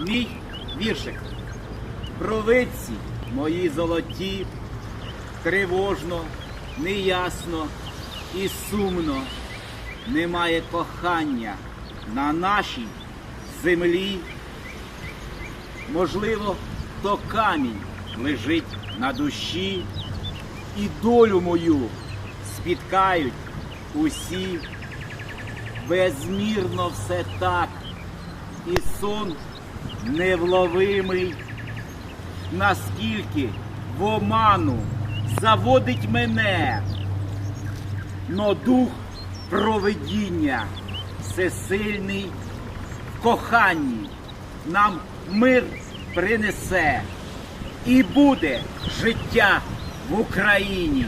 Мій віршик. Провидці мої золоті, тривожно, неясно і сумно. Немає кохання на нашій землі. Можливо, то камінь лежить на душі, і долю мою спіткають усі. Безмірно все так, і сон невловимий, наскільки в оману заводить мене, но дух провидіння всесильний в коханні нам мир принесе. І буде життя в Україні.